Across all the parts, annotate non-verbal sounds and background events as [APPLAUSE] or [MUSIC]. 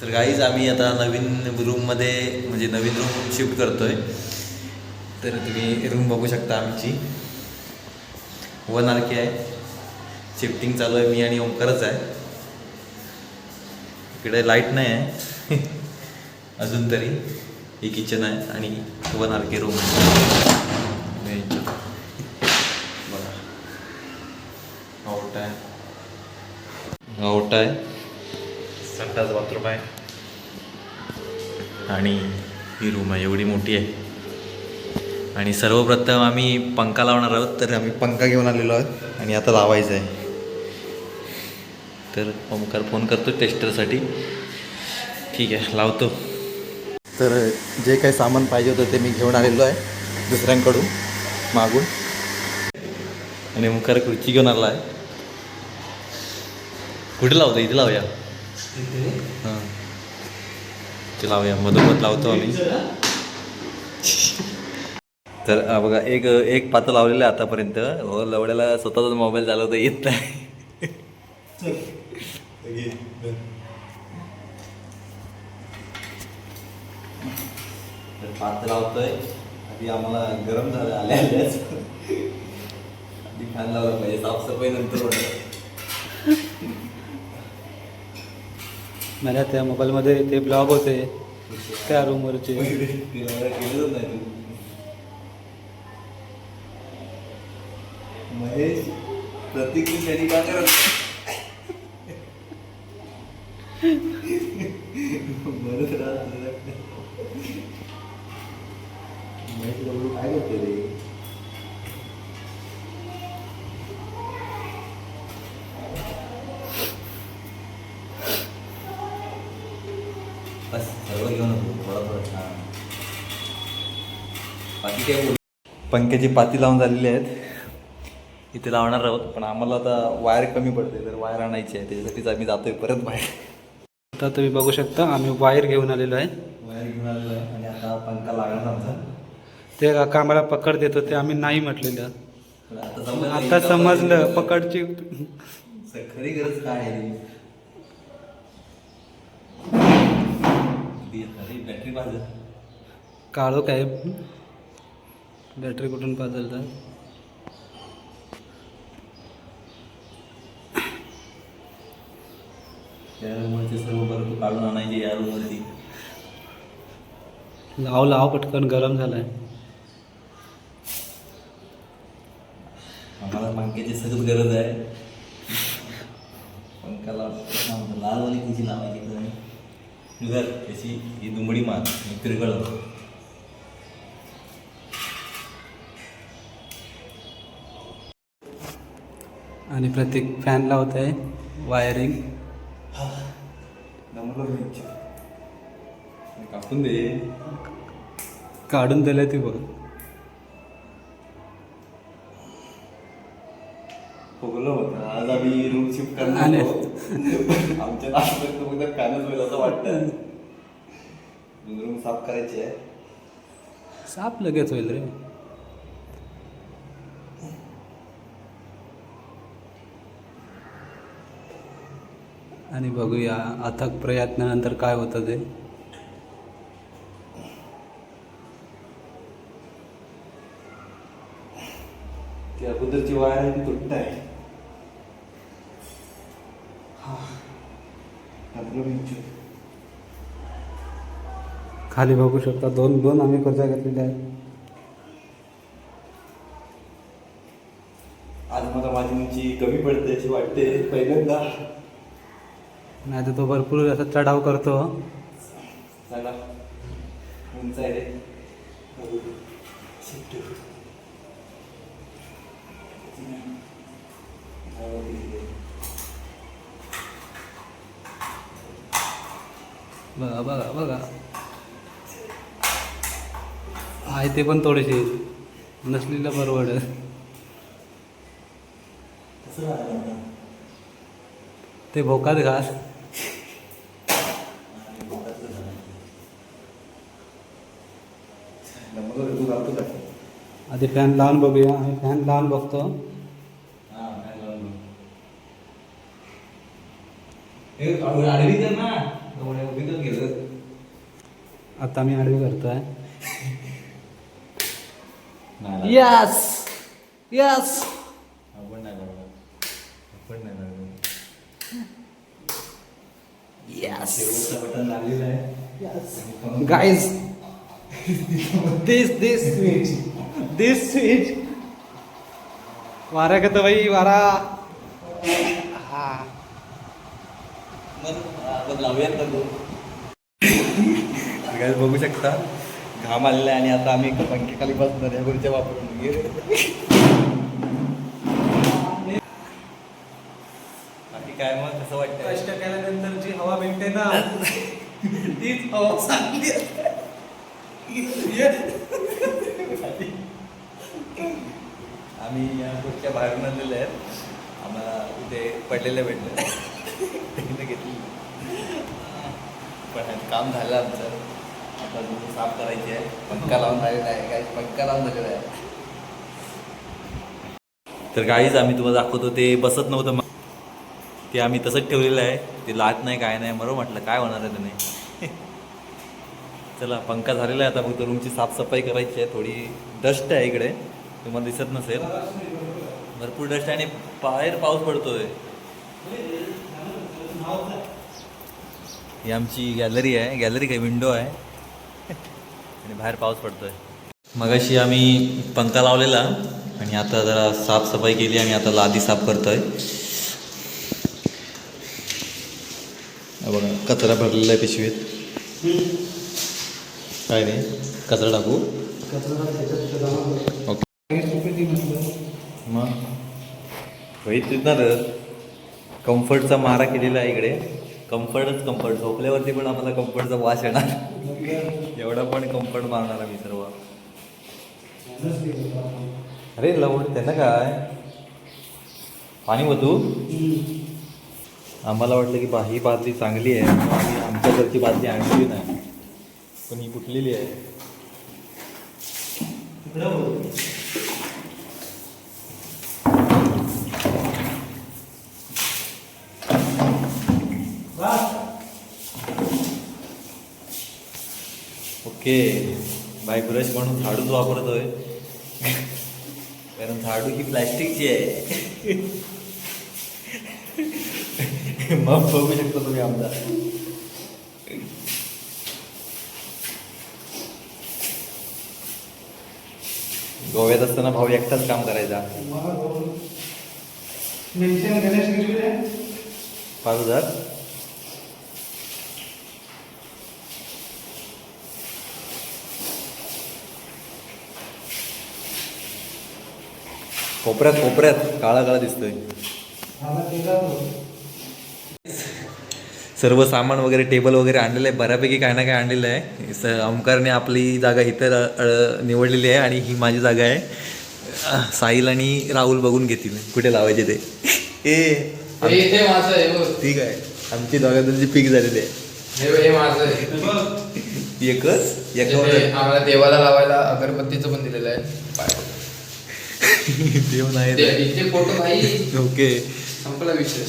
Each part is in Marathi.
तर गाईज आम्ही आता नवीन रूममध्ये म्हणजे नवीन रूम शिफ्ट करतोय. तर तुम्ही रूम बघू शकता आमची. वन आर के आहे. शिफ्टिंग चालू आहे. मी आणि ओंकारच आहे. इकडे लाइट नाही आहे. [LAUGHS] अजून तरी. ही किचन आहे आणि वन आर के रूम बघा. ओटा आहे. ओटा आहे. रूम आहे आणि ही रूम आहे एवढी मोठी आहे. आणि सर्वप्रथम आम्ही पंखा लावणार आहोत तर आम्ही पंखा घेऊन आलेलो आहोत आणि आता लावायचं आहे. तर ओमकार फोन करतो टेस्टरसाठी. ठीक आहे लावतो. तर जे काही सामान पाहिजे होतं ते मी घेऊन आलेलो आहे दुसऱ्यांकडून मागून. आणि ओमकार खुर्ची घेऊन आला आहे. कुठे लावतो? इथे लावूया. हां. ते लावूया मधोमध लावतो आम्ही. तर बघा एक एक पातं लावलेलं आहे आतापर्यंत. हो लवड्याला स्वतःचा मोबाईल चालवता येत नाही. तर पातं लावतोय. आधी आम्हाला गरम झालं आले आल्याच आधी फॅन लावला पाहिजे साफसफाई नंतर होणार. मला त्या मोबाईलमध्ये ते ब्लॉग होते त्या रूमवरचे. नाही? महेश प्रतीक काय बरंच महेश काय करते रे बस सर्व घेऊन नको थोडा थोडा छान बाकी काय बोल पंख्याची पाती लावून झालेली आहेत. इथे लावणार आहोत पण आम्हाला आता वायर कमी पडते तर वायर आणायची आहे त्याच्यासाठीच आम्ही जातोय परत बाहेर. आता तुम्ही बघू शकता आम्ही वायर घेऊन आलेलो आहे. वायर घेऊन आलेलो आहे आणि आता पंखा लागणार आमचा. ते काका आम्हाला पकड देतो ते आम्ही नाही म्हटलेलं. आता समजलं पकडची खरी गरज काय आहे? काळो काय बॅटरी कुठून पाजल तर त्या रूमवरचे सर्व बर्फ काढून आणायचे या रूमवरती. लाव लाव पटकन गरम झालाय. आम्हाला पंख्याची सगळं गरज आहे. पंखाला लालवाली कुची लावायची? तर त्याची ही दुंबडी मार तिरगळ आणि प्रत्येक फॅन लावत आहे वायरिंग कापून दे. काढून दिलं ती बघ. फुगलं होतं. आज आम्ही रूम शिफ्ट करणार. आमच्या नाश्त्यात फक्त फॅनच होईल असं वाटतं रूम साफ करायची आहे. साप लगेच होईल रे. आणि बघूया अथक प्रयत्नानंतर काय होतं ते. अगोदरची वायर आहे ती तुटत आहे. खाली बघू शकता दोन दोन आम्ही कर्जा घेतलेले आहेत. आज मला माझी उंची कमी पडते अशी वाटते पहिल्यांदा. नाही तर तो भरपूर असा चढाव करतो. उंच आहे बघा बघा बघा. आहे ते पण थोडेसे. नसलेलं परवडत ते भोकात घास तू घालतो का आधी फॅन लावून बघूया आम्ही फॅन लावून बघतो हा काय लावून बघ. हे आडवी कर ना एवढ्या उभी कर आता मी आडवी करतोय नाही यस यस आपण नाही लागलो आपण नाही लागलो यस बटन लागलेलं आहे guys this this sweet this sweet वारा का भाई वारा. हा. आपण लावूयात ना तो. गाईज बघू शकता घाम आलेला आहे आणि आता आम्ही एका पंख्याखाली बसणार या खुर्च्या वापरून बाकी काय मग कसं वाटतं कष्ट केल्यानंतर जी हवा भेटते ना तीच हवा चांगली आम्ही या खुर्च्या बाहेरून आलेले आहेत. आम्हाला इथे पडलेल्या भेटलं. तिने घेतली. पण काम झालं आमचं. आता साफ करायची आहे. पंखा लावून झालेला आहे. काय? पंखा लावून झालेला आहे. तर गाईज आम्ही तुम्हाला दाखवतो ते बसत नव्हतं. मग ते आम्ही तसंच ठेवलेलं आहे. ते लात नाही काय नाही. बरोबर म्हटलं काय होणार आहे त्याने? चला पंखा झालेला आहे आता फक्त रूमची साफसफाई करायची आहे थोडी डस्ट आहे इकडे. तुम्हाला दिसत नसेल. भरपूर डस्ट आहे आणि बाहेर पाऊस पडतोय. ही आमची गॅलरी आहे. गॅलरी काय विंडो आहे. आणि बाहेर पाऊस पडतोय. मगाशी आम्ही पंखा लावलेला आणि आता जरा साफसफाई केली आणि आता लादी साफ करतोय. बघा कचरा भरलेला आहे पिशवीत. काय नाही कचरा टाकू. ओके मग तिथणार कम्फर्टचा मारा केलेला आहे इकडे. कम्फर्टच कम्फर्ट. झोपल्यावरती पण आम्हाला कम्फर्टचा वास येणार. एवढा पण कम्फर्ट मारणार आम्ही सर्व. अरे लावून त्यांना काय? पाणी होतू आम्हाला वाटलं की बा ही बादली चांगली आहे. आम्ही आमच्या घरची बादली आणली नाही. पण ही फुटलेली आहे. ओके. बाय ब्रश म्हणून झाडूच वापरतोय. कारण झाडू ही प्लॅस्टिकची आहे. [LAUGHS] मग बघू शकता तुम्ही आमचा. गोव्यात असताना भाऊ एकटाच काम करायचा. पाच हजार. कोपऱ्यात कोपऱ्यात काळा काळा दिसतोय. सर्व सामान वगैरे टेबल वगैरे आणलेलं आहे. बऱ्यापैकी काय ना काय आणलेलं आहे. स ओंकारने आपली जागा इथं निवडलेली आहे आणि ही माझी जागा आहे. साहिल आणि राहुल बघून घेतील कुठे लावायचे ते? ए [LAUGHS] माझं आहे बघ. ठीक आहे. आमची दोघांची पीक झालेली आहे. हे हे माझं आहे. एकच? आम्हाला देवाला लावायला अगरबत्तीचं पण दिलेलं आहे. [LAUGHS] देव नाही. [LAUGHS] ओके. संपला विषय.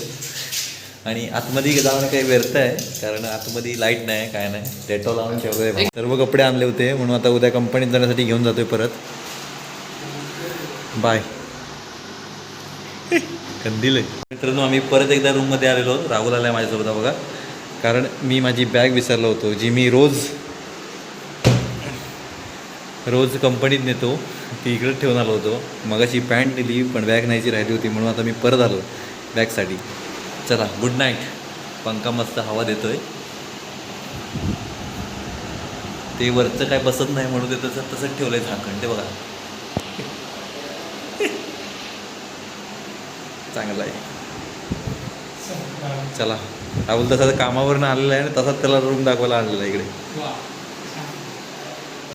आणि आतमध्ये जाऊन काही व्यर्थ आहे कारण आतमध्ये लाइट नाही काय नाही. डेटॉल लावून ठेवलंय सर्व कपडे आणले होते म्हणून आता उद्या कंपनीत जाण्यासाठी घेऊन जातोय परत. बाय [LAUGHS] कंदील आहे. मित्रांनो आम्ही परत एकदा रूममध्ये आलेलो राहुल आलाय माझ्यासोबत बघा. कारण मी माझी बॅग विसरलो होतो जी मी रोज रोज कंपनीत नेतो ती इकडे ठेवून आलो होतो. मगाशी पॅन्ट दिली पण बॅग न्यायची राहिली होती म्हणून आता मी परत आलो बॅगसाठी चला गुड नाईट पंखा मस्त हवा देतोय. ते वरचं काय बसत नाही म्हणून ते तसं तसंच ठेवलंय झाकण ते बघा. [LAUGHS] चांगलं आहे. चला. राहुल तसा कामावरनं आलेला आहे आणि तसाच त्याला रूम दाखवायला आणलेला आहे इकडे.